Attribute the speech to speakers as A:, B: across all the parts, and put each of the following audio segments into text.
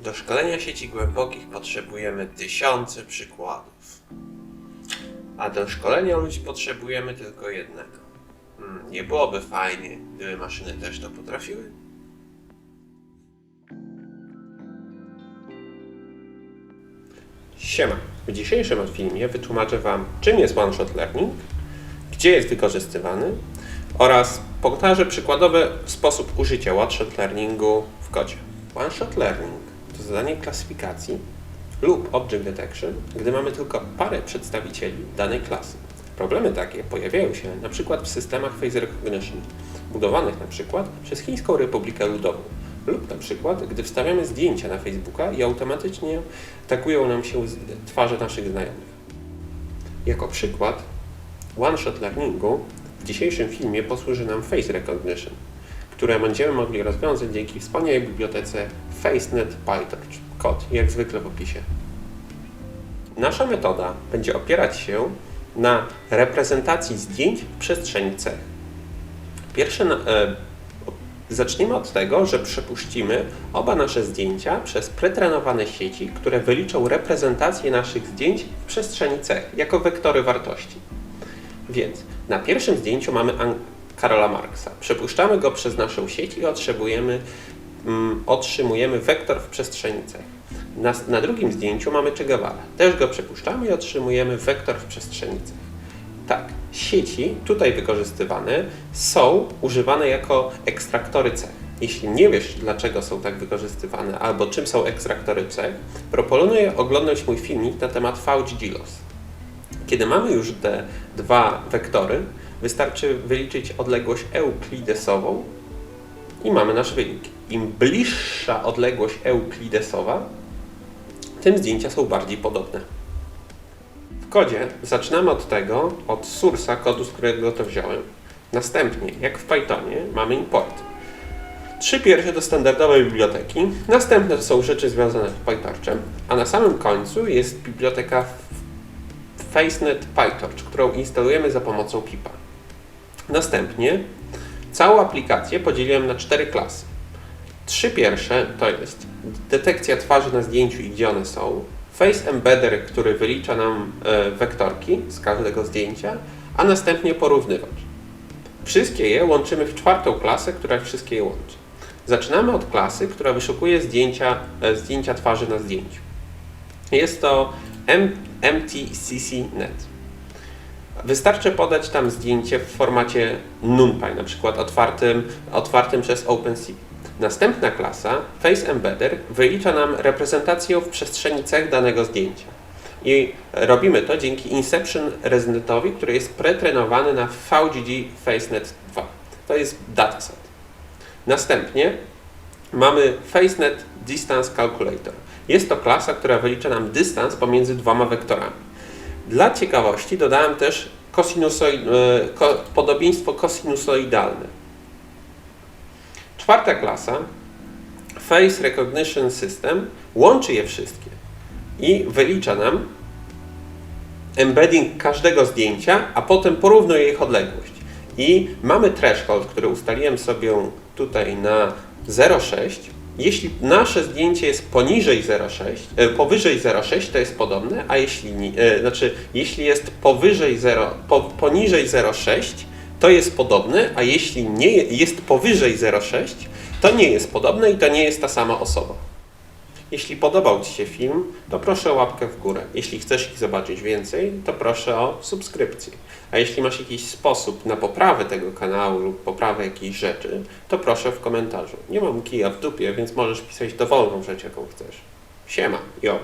A: Do szkolenia sieci głębokich potrzebujemy tysiące przykładów. A do szkolenia ludzi potrzebujemy tylko jednego. Hmm, nie byłoby fajnie, gdyby maszyny też to potrafiły? Siema. W dzisiejszym filmie wytłumaczę Wam, czym jest one-shot learning, gdzie jest wykorzystywany oraz pokażę przykładowy sposób użycia one-shot learningu w kodzie. One-shot learning to zadanie klasyfikacji lub object detection, gdy mamy tylko parę przedstawicieli danej klasy. Problemy takie pojawiają się przykład w systemach face recognition, budowanych przykład przez Chińską Republikę Ludową, lub przykład, gdy wstawiamy zdjęcia na Facebooka i automatycznie tagują nam się twarze naszych znajomych. Jako przykład one-shot learningu w dzisiejszym filmie posłuży nam face recognition, które będziemy mogli rozwiązać dzięki wspaniałej bibliotece FaceNet PyTorch. Kod jak zwykle w opisie. Nasza metoda będzie opierać się na reprezentacji zdjęć w przestrzeni cech. Pierwsze e, Zaczniemy od tego, że przepuścimy oba nasze zdjęcia przez pretrenowane sieci, które wyliczą reprezentację naszych zdjęć w przestrzeni cech jako wektory wartości. Więc na pierwszym zdjęciu mamy Karola Marksa. Przepuszczamy go przez naszą sieć i otrzymujemy, mm, otrzymujemy wektor w przestrzeni cech. Na, na drugim zdjęciu mamy Che Guevara. Też go przepuszczamy i otrzymujemy wektor w przestrzeni cech. Tak, sieci tutaj wykorzystywane są używane jako ekstraktory cech. Jeśli nie wiesz, dlaczego są tak wykorzystywane albo czym są ekstraktory cech, proponuję oglądać mój filmik na temat VGGLOS. Kiedy mamy już te dwa wektory, wystarczy wyliczyć odległość euklidesową i mamy nasz wynik. Im bliższa odległość euklidesowa, tym zdjęcia są bardziej podobne. W kodzie zaczynamy od tego, od source'a kodu, z którego to wziąłem. Następnie, jak w Pythonie, mamy import. Trzy pierwsze to standardowe biblioteki, następne to są rzeczy związane z PyTorchem, a na samym końcu jest biblioteka FaceNet PyTorch, którą instalujemy za pomocą pipa. Następnie całą aplikację podzieliłem na cztery klasy. Trzy pierwsze to jest detekcja twarzy na zdjęciu i gdzie one są, Face Embedder, który wylicza nam e, wektorki z każdego zdjęcia, a następnie porównywacz. Wszystkie je łączymy w czwartą klasę, która wszystkie je łączy. Zaczynamy od klasy, która wyszukuje zdjęcia, e, zdjęcia twarzy na zdjęciu. Jest to MTCC.net. Wystarczy podać tam zdjęcie w formacie NumPy, na przykład otwartym, otwartym przez OpenCV. Następna klasa, Face Embedder, wylicza nam reprezentację w przestrzeni cech danego zdjęcia. I robimy to dzięki Inception Resnetowi, który jest pretrenowany na VGG FaceNet 2. To jest dataset. Następnie mamy FaceNet Distance Calculator. Jest to klasa, która wylicza nam dystans pomiędzy dwoma wektorami. Dla ciekawości dodałem też kosinusoid, e, ko, podobieństwo kosinusoidalne. Czwarta klasa, Face Recognition System, łączy je wszystkie i wylicza nam embedding każdego zdjęcia, a potem porównuje ich odległość. I mamy threshold, który ustaliłem sobie tutaj na 0,6. Jeśli nasze zdjęcie jest poniżej 0,6, e, powyżej 0,6 to jest podobne, a jeśli nie, e, znaczy jeśli jest powyżej 0, po, poniżej 0,6 to jest podobne, a jeśli nie je- jest powyżej 0,6 to nie jest podobne i to nie jest ta sama osoba. Jeśli podobał Ci się film, to proszę o łapkę w górę. Jeśli chcesz ich zobaczyć więcej, to proszę o subskrypcję. A jeśli masz jakiś sposób na poprawę tego kanału lub poprawę jakiejś rzeczy, to proszę w komentarzu. Nie mam kija w dupie, więc możesz pisać dowolną rzecz, jaką chcesz. Siema, jo.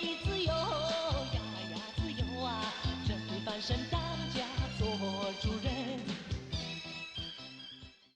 B: 妹子哟。